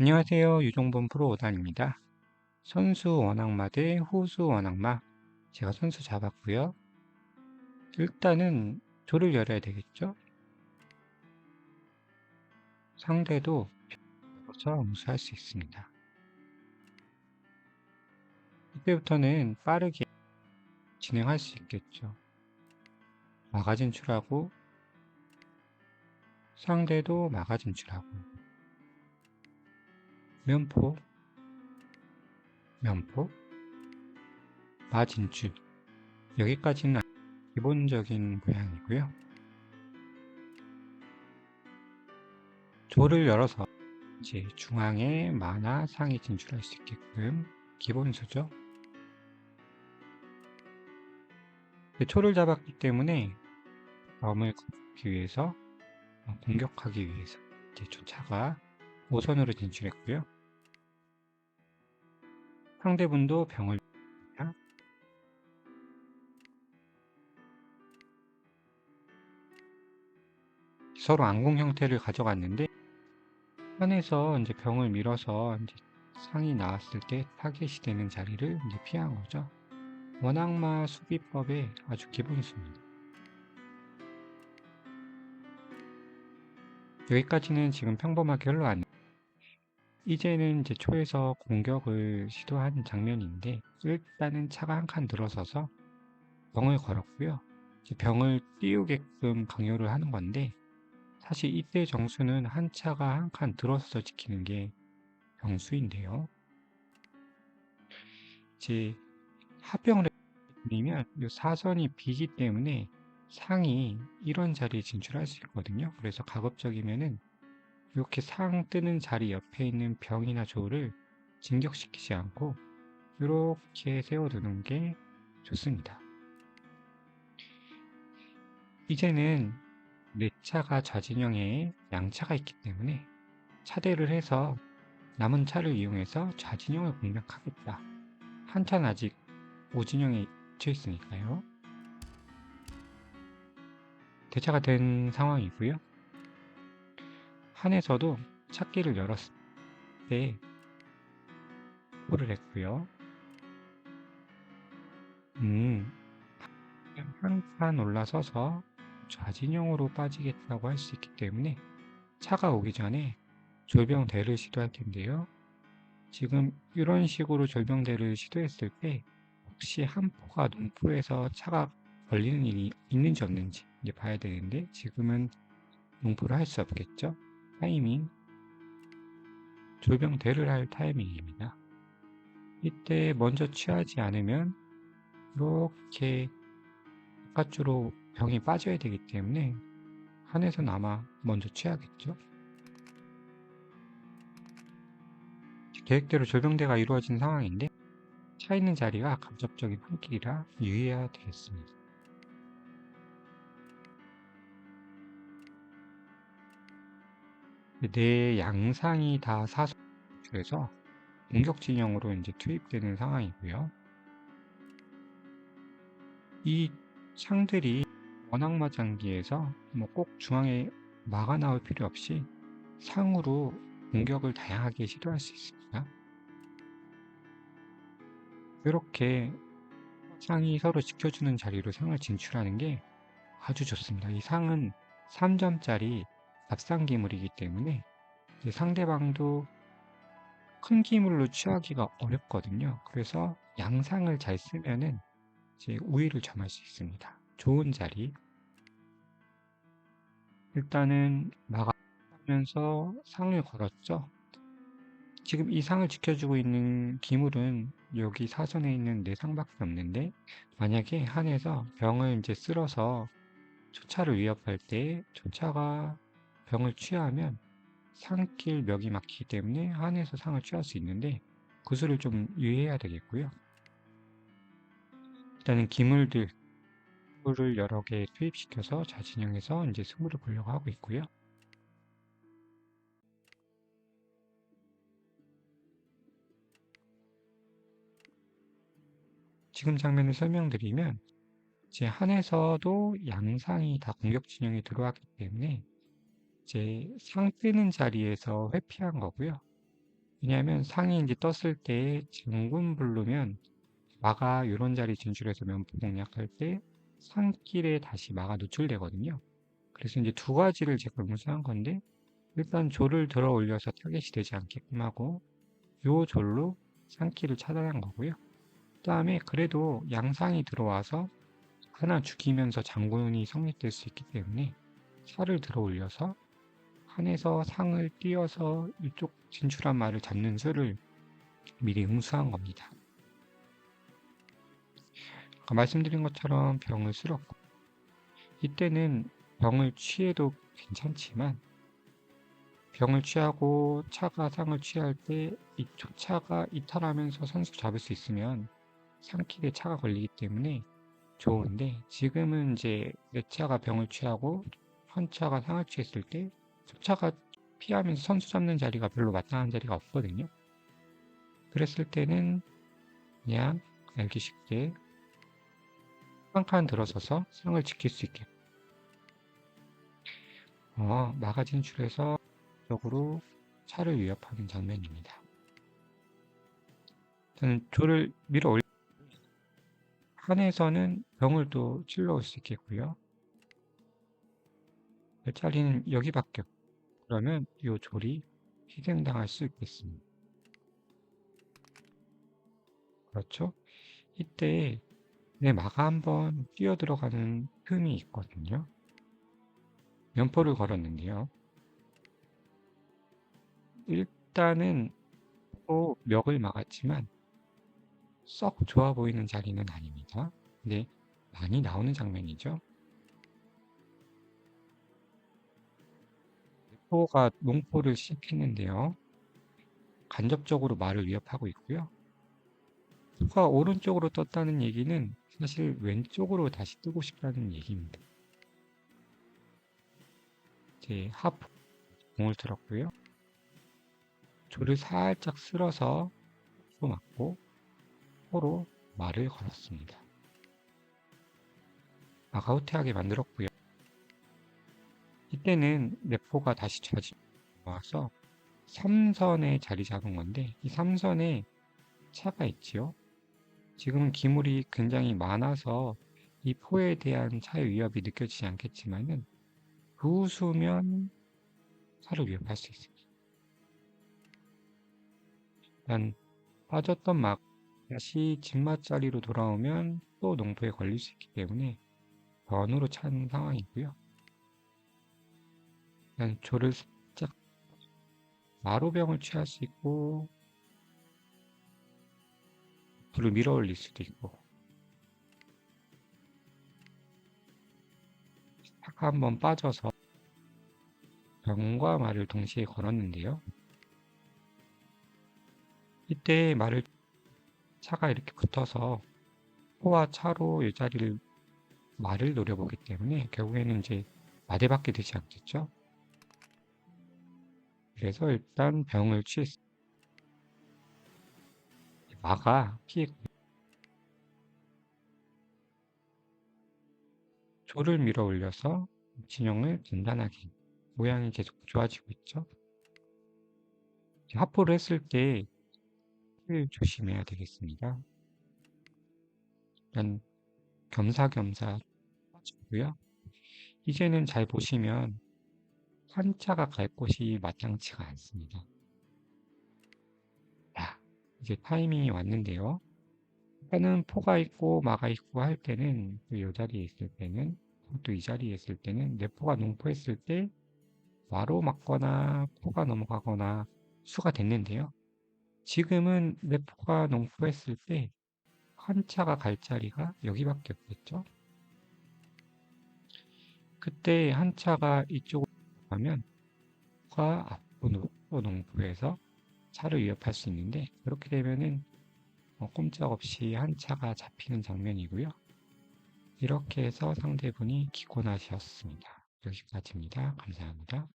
안녕하세요. 유종범 프로 5단입니다. 선수 원악마 대 호수 원악마. 제가 선수 잡았고요. 일단은 조를 열어야 되겠죠? 상대도 서 응수할 수 있습니다. 이때부터는 빠르게 진행할 수 있겠죠. 마가 진출하고 상대도 마가 진출하고 면포 면포 마진출 여기까지는 기본적인 모양이고요. 조를 열어서 이제 중앙에 마나 상이 진출할 수 있게끔 기본수죠. 초를 잡았기 때문에 범을 걷기 위해서 어, 공격하기 위해서 이제 조차가 5선으로 진출했고요. 상대분도 병을 서로 안공 형태를 가져갔는데 한에서 이제 병을 밀어서 이제 상이 나왔을 때 타겟이 되는 자리를 이제 피한 거죠. 원악마 수비법의 아주 기본수입니다. 여기까지는 지금 평범하게 흘러왔는데 이제는 이제 초에서 공격을 시도한 장면인데 일단은 차가 한 칸 들어서서 병을 걸었고요. 병을 띄우게끔 강요를 하는 건데 사실 이때 정수는 한 차가 한 칸 들어서서 지키는 게 정수인데요. 이제 합병을 해면 이 사선이 비기 때문에 상이 이런 자리에 진출할 수 있거든요. 그래서 가급적이면은 이렇게 상 뜨는 자리 옆에 있는 병이나 조를 진격시키지 않고 이렇게 세워두는 게 좋습니다. 이제는 네 차가 좌진영에 양차가 있기 때문에 차대를 해서 남은 차를 이용해서 좌진영을 공략하겠다. 한 차는 아직 오진영에 있혀 있으니까요. 대차가 된 상황이고요. 한에서도 찾기를 열었을 때 호를 했고요. 음, 한 칸 올라서서 좌진영으로 빠지겠다고 할 수 있기 때문에 차가 오기 전에 졸병대를 시도할 텐데요. 지금 이런 식으로 졸병대를 시도했을 때 혹시 한 포가 농포에서 차가 걸리는 일이 있는지 없는지 이제 봐야 되는데 지금은 농포를 할 수 없겠죠. 타이밍 졸병대를 할 타이밍입니다. 이때 먼저 취하지 않으면 이렇게 바깥으로 병이 빠져야 되기 때문에 한에서는 아마 먼저 취하겠죠. 계획대로 졸병대가 이루어진 상황인데 차 있는 자리가 간접적인 손길이라 유의해야 되겠습니다. 내 양상이 다 사선에서 공격 진영으로 이제 투입되는 상황이고요. 이 창들이 원악마 장기에서 뭐 꼭 중앙에 막아 나올 필요 없이 상으로 공격을 다양하게 시도할 수 있습니다. 이렇게 상이 서로 지켜주는 자리로 상을 진출하는 게 아주 좋습니다. 이 상은 3점짜리 납상 기물이기 때문에 상대방도 큰 기물로 취하기가 어렵거든요. 그래서 양상을 잘 쓰면은 이제 우위를 점할 수 있습니다. 좋은 자리. 일단은 막아면서 상을 걸었죠. 지금 이 상을 지켜주고 있는 기물은 여기 사선에 있는 네 상밖에 없는데 만약에 한에서 병을 이제 쓸어서 초차를 위협할 때 초차가 병을 취하면 상길 멱이 막히기 때문에 한에서 상을 취할 수 있는데 그 수를 좀 유의해야 되겠고요. 일단은 기물들 을 여러 개 투입시켜서 자진형에서 이제 승부를 보려고 하고 있고요. 지금 장면을 설명드리면 이제 한에서도 양상이 다 공격 진영에 들어왔기 때문에 이제 상 뜨는 자리에서 회피한 거고요. 왜냐하면 상이 이제 떴을 때 장군 부르면 마가 요런 자리 진출해서 면포 공략할 때 산길에 다시 마가 노출되거든요. 그래서 이제 두 가지를 제가 의무수한 건데 일단 조를 들어 올려서 타겟이 되지 않게끔 하고 요 졸로 산길을 차단한 거고요. 그 다음에 그래도 양상이 들어와서 하나 죽이면서 장군이 성립될 수 있기 때문에 차를 들어 올려서 한에서 상을 띄어서 이쪽 진출한 말을 잡는 수를 미리 응수한 겁니다. 아까 말씀드린 것처럼 병을 쓸었고 이때는 병을 취해도 괜찮지만 병을 취하고 차가 상을 취할 때 이쪽 차가 이탈하면서 선수 잡을 수 있으면 상킬에 차가 걸리기 때문에 좋은데 지금은 이제 내 차가 병을 취하고 한 차가 상을 취했을 때 차가 피하면서 선수 잡는 자리가 별로 마땅한 자리가 없거든요. 그랬을 때는 그냥 알기 쉽게 한 칸 들어서서 상을 지킬 수 있게 어, 마가 진출해서 적으로 차를 위협하는 장면입니다. 저는 조를 밀어 올리 한에서는 병을 또 찔러올 수 있겠고요. 자리는 여기밖에 없 그러면 이 졸이 희생당할 수 있겠습니다. 그렇죠? 이때 내 마가 한번 뛰어 들어가는 틈이 있거든요. 면포를 걸었는데요. 일단은 또 멱을 막았지만 썩 좋아 보이는 자리는 아닙니다. 근데 많이 나오는 장면이죠. 포가 농포를 시작했는데요. 간접적으로 말을 위협하고 있고요. 포가 오른쪽으로 떴다는 얘기는 사실 왼쪽으로 다시 뜨고 싶다는 얘기입니다. 이제 하프 공을 들었고요. 조를 살짝 쓸어서 또 맞고 포로 말을 걸었습니다. 아가우트하게 만들었고요. 이때는 네포가 다시 좌지 와서 3선에 자리 잡은 건데 이 3선에 차가 있지요. 지금은 기물이 굉장히 많아서 이 포에 대한 차의 위협이 느껴지지 않겠지만은 부수면 차를 위협할 수 있습니다. 일단 빠졌던 막 다시 진맛자리로 돌아오면 또 농포에 걸릴 수 있기 때문에 변으로 찬 상황이고요. 조를 살짝 마로병을 취할 수 있고 불을 밀어 올릴 수도 있고 딱 한번 빠져서 병과 말을 동시에 걸었는데요. 이때 말을 차가 이렇게 붙어서 포와 차로 이 자리를 말을 노려보기 때문에 결국에는 이제 마대밖에 되지 않겠죠. 그래서 일단 병을 취했습니다. 마가 피했고 조를 밀어 올려서 진영을 단단하게 모양이 계속 좋아지고 있죠. 하포를 했을 때 조심해야 되겠습니다. 일단 겸사겸사 빠지고요. 이제는 잘 보시면 한 차가 갈 곳이 마땅치가 않습니다. 자, 이제 타이밍이 왔는데요. 일단은 포가 있고 마가 있고 할 때는 이 자리에 있을 때는 또 이 자리에 있을 때는 내 포가 농포했을 때 와로 맞거나 포가 넘어가거나 수가 됐는데요. 지금은 내 포가 농포했을 때 한 차가 갈 자리가 여기밖에 없겠죠. 그때 한 차가 이쪽으로 가면 과 앞으로 농부에서 차를 위협할 수 있는데 그렇게 되면은 어, 꼼짝없이 한 차가 잡히는 장면이고요. 이렇게 해서 상대분이 기권하셨습니다. 여기까지입니다. 감사합니다.